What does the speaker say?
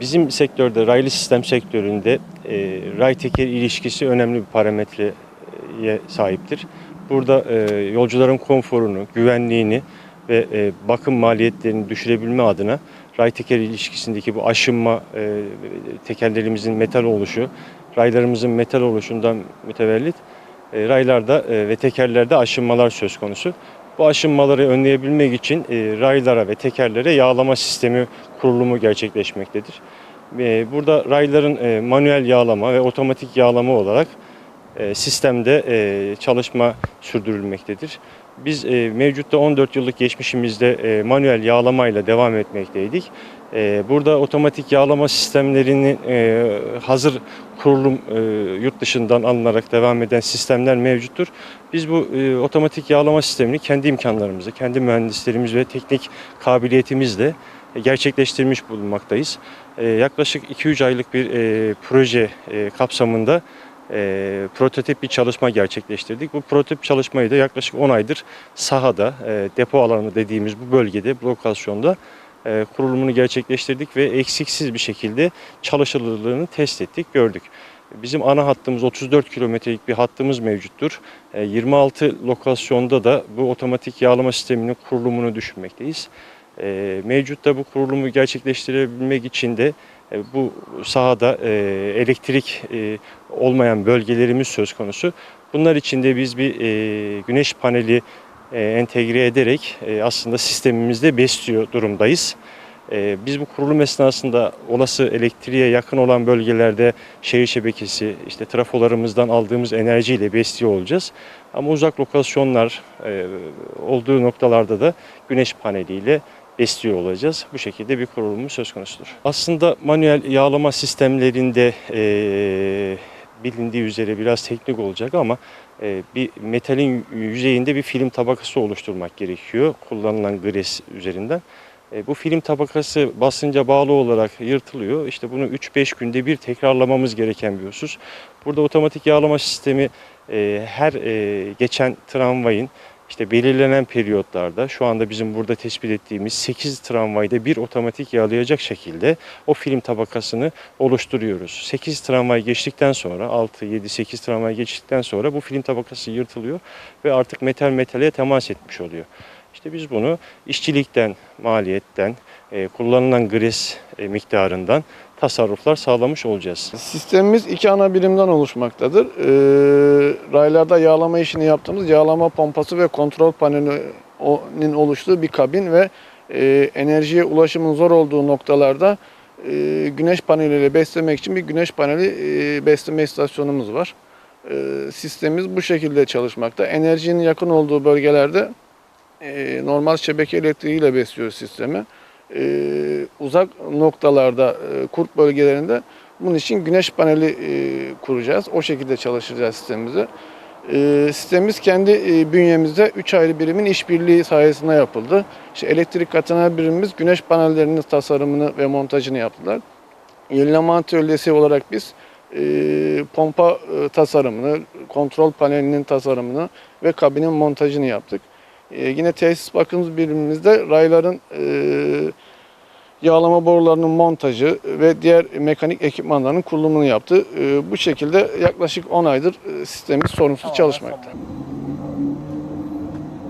Bizim sektörde, raylı sistem sektöründe e, ray teker ilişkisi önemli bir parametreye sahiptir. Burada e, yolcuların konforunu, güvenliğini ve e, bakım maliyetlerini düşürebilme adına ray teker ilişkisindeki bu aşınma, e, tekerlerimizin metal oluşu, raylarımızın metal oluşundan mütevellit e, raylarda e, ve tekerlerde aşınmalar söz konusu. Bu aşınmaları önleyebilmek için e, raylara ve tekerlere yağlama sistemi kurulumu gerçekleşmektedir. E, burada rayların e, manuel yağlama ve otomatik yağlama olarak sistemde e, çalışma sürdürülmektedir. Biz e, mevcutta 14 yıllık geçmişimizde e, manuel yağlamayla devam etmekteydik. E, burada otomatik yağlama sistemlerinin e, hazır kurulum e, yurt dışından alınarak devam eden sistemler mevcuttur. Biz bu e, otomatik yağlama sistemini kendi imkanlarımızla, kendi mühendislerimiz ve teknik kabiliyetimizle e, gerçekleştirmiş bulunmaktayız. E, yaklaşık 2-3 aylık bir e, proje e, kapsamında e, prototip bir çalışma gerçekleştirdik. Bu prototip çalışmayı da yaklaşık 10 aydır sahada, e, depo alanı dediğimiz bu bölgede, lokasyonda e, kurulumunu gerçekleştirdik ve eksiksiz bir şekilde çalışılırlığını test ettik, gördük. Bizim ana hattımız 34 kilometrelik bir hattımız mevcuttur. E, 26 lokasyonda da bu otomatik yağlama sisteminin kurulumunu düşünmekteyiz. E, mevcutta bu kurulumu gerçekleştirebilmek için de e, bu sahada e, elektrik e, olmayan bölgelerimiz söz konusu. Bunlar için de biz bir e, güneş paneli e, entegre ederek e, aslında sistemimizde besliyor durumdayız. E, biz bu kurulum esnasında olası elektriğe yakın olan bölgelerde şehir şebekesi, işte trafolarımızdan aldığımız enerjiyle besliyor olacağız. Ama uzak lokasyonlar e, olduğu noktalarda da güneş paneliyle besliyor olacağız. Bu şekilde bir kurulumu söz konusudur. Aslında manuel yağlama sistemlerinde e, bilindiği üzere biraz teknik olacak ama e, bir metalin yüzeyinde bir film tabakası oluşturmak gerekiyor kullanılan gres üzerinden. E, bu film tabakası basınca bağlı olarak yırtılıyor. İşte bunu 3-5 günde bir tekrarlamamız gereken bir husus. Burada otomatik yağlama sistemi e, her e, geçen tramvayın işte belirlenen periyotlarda şu anda bizim burada tespit ettiğimiz 8 tramvayda bir otomatik yağlayacak şekilde o film tabakasını oluşturuyoruz. 8 tramvay geçtikten sonra 6, 7, 8 tramvay geçtikten sonra bu film tabakası yırtılıyor ve artık metal metale temas etmiş oluyor. İşte biz bunu işçilikten, maliyetten, e, kullanılan gres e, miktarından tasarruflar sağlamış olacağız. Sistemimiz iki ana birimden oluşmaktadır. Ee, raylarda yağlama işini yaptığımız yağlama pompası ve kontrol panelinin oluştuğu bir kabin ve e, enerjiye ulaşımın zor olduğu noktalarda e, güneş paneliyle beslemek için bir güneş paneli e, besleme istasyonumuz var. E, sistemimiz bu şekilde çalışmakta. Enerjinin yakın olduğu bölgelerde e, normal şebeke elektriğiyle besliyor sistemi. E, uzak noktalarda, e, kurt bölgelerinde bunun için güneş paneli e, kuracağız. O şekilde çalıştıracağız sistemimizi. E, sistemimiz kendi e, bünyemizde 3 ayrı birimin işbirliği sayesinde yapıldı. İşte elektrik katına birimimiz güneş panellerinin tasarımını ve montajını yaptılar. Yenileme atölyesi olarak biz e, pompa e, tasarımını, kontrol panelinin tasarımını ve kabinin montajını yaptık. E, yine tesis bakım birimimizde rayların e, yağlama borularının montajı ve diğer mekanik ekipmanların kurulumunu yaptı. E, bu şekilde yaklaşık 10 aydır e, sistemimiz sorunsuz çalışmakta.